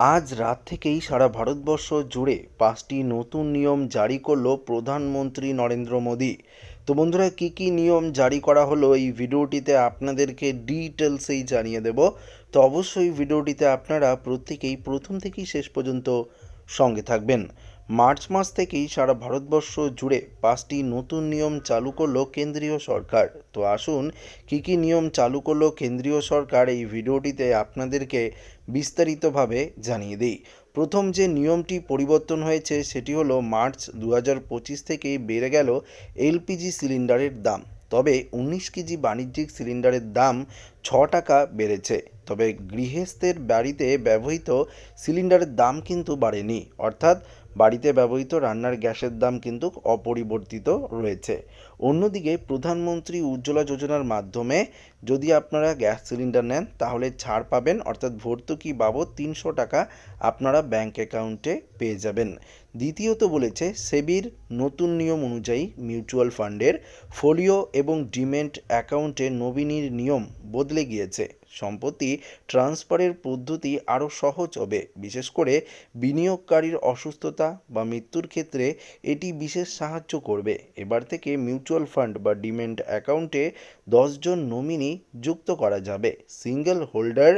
আজ রাত থেকেই সারা ভারতবর্ষ জুড়ে পাঁচটি নতুন নিয়ম জারি করল প্রধানমন্ত্রী নরেন্দ্র মোদী। তো বন্ধুরা, কী কী নিয়ম জারি করা হলো এই ভিডিওটিতে আপনাদেরকে ডিটেলসেই জানিয়ে দেব। তো অবশ্যই ভিডিওটিতে আপনারা প্রত্যেকেই প্রথম থেকেই শেষ পর্যন্ত সঙ্গে থাকবেন। মার্চ মাস থেকেই সারা ভারতবর্ষ জুড়ে পাঁচটি নতুন নিয়ম চালু করল কেন্দ্রীয় সরকার। তো আসুন, কী কী নিয়ম চালু করল কেন্দ্রীয় সরকার এই ভিডিওটিতে আপনাদেরকে বিস্তারিতভাবে জানিয়ে দিই। প্রথম যে নিয়মটি পরিবর্তন হয়েছে সেটি হলো মার্চ দু থেকেই বেড়ে গেল এলপিজি সিলিন্ডারের দাম। তবে উনিশ কেজি বাণিজ্যিক সিলিন্ডারের দাম ছ টাকা বেড়েছে। তবে গৃহস্থের বাড়িতে ব্যবহৃত সিলিন্ডারের দাম কিন্তু বাড়েনি। অর্থাৎ বাড়িতে ব্যবহৃত রান্নার গ্যাসের দাম কিন্তু অপরিবর্তিত রয়েছে। অন্যদিকে প্রধানমন্ত্রী উজ্জ্বলা যোজনার মাধ্যমে যদি আপনারা গ্যাস সিলিন্ডার নেন, তাহলে ছাড় পাবেন, অর্থাৎ ভর্তুকি বাবদ তিনশো টাকা আপনারা ব্যাংক অ্যাকাউন্টে পেয়ে যাবেন। দ্বিতীয়ত বলেছে, সেবির নতুন নিয়ম অনুযায়ী মিউচুয়াল ফান্ডের ফোলিও এবং ডিমেন্ট অ্যাকাউন্টে নমিনির নিয়ম বদলে গিয়েছে। সম্পত্তি ট্রান্সফারের পদ্ধতি আরও সহজ হবে। বিশেষ করে বিনিয়োগকারীর অসুস্থতা বা মৃত্যুর ক্ষেত্রে এটি বিশেষ সাহায্য করবে। এবার থেকে মিউচুয়াল ফান্ড বা ডিমেন্ট অ্যাকাউন্টে দশজন নমিনি যুক্ত করা যাবে। সিঙ্গেল হোল্ডার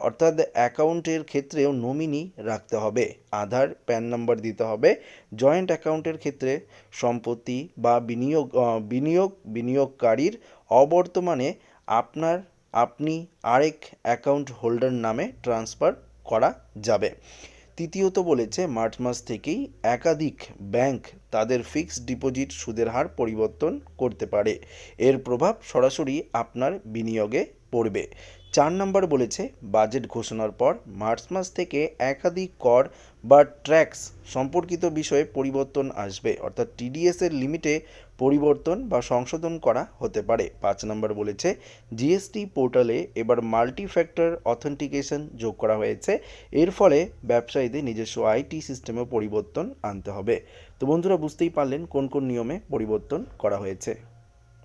অর্থাৎ অ্যাকাউন্টের ক্ষেত্রেও নমিনি রাখতে হবে। আধার, প্যান নাম্বার দিতে হবে। জয়েন্ট অ্যাকাউন্টের ক্ষেত্রে সম্পত্তি বা বিনিয়োগ বিনিয়োগ, বিনিয়োগকারীর অবর্তমানে আপনার আপনি আরেক অ্যাকাউন্ট হোল্ডার নামে ট্রান্সফার করা যাবে। তৃতীয়ত বলেছে, মার্চ মাস থেকেই একাধিক ব্যাংক তাদের ফিক্সড ডিপোজিট সুদের হার পরিবর্তন করতে পারে। এর প্রভাব সরাসরি আপনার বিনিয়োগে পড়বে। চার নম্বর বলেছে, বাজেট ঘোষণার পর মার্চ মাস থেকে একাধিক কর বা ট্র্যাক্স সম্পর্কিত বিষয়ে পরিবর্তন আসবে। অর্থাৎ টিডিএস এর লিমিটে পরিবর্তন বা সংশোধন করা হতে পারে। পাঁচ নম্বর বলেছে জিএসটি পোর্টালে এবার মাল্টি ফ্যাক্টর অথেন্টিকেশন যোগ করা হয়েছে। এর ফলে ব্যবসায়ীদের নিজস্ব আইটি সিস্টেমে পরিবর্তন আনতে হবে। তো বন্ধুরা, বুঝতেই পারলেন কোন কোন নিয়মে পরিবর্তন করা হয়েছে।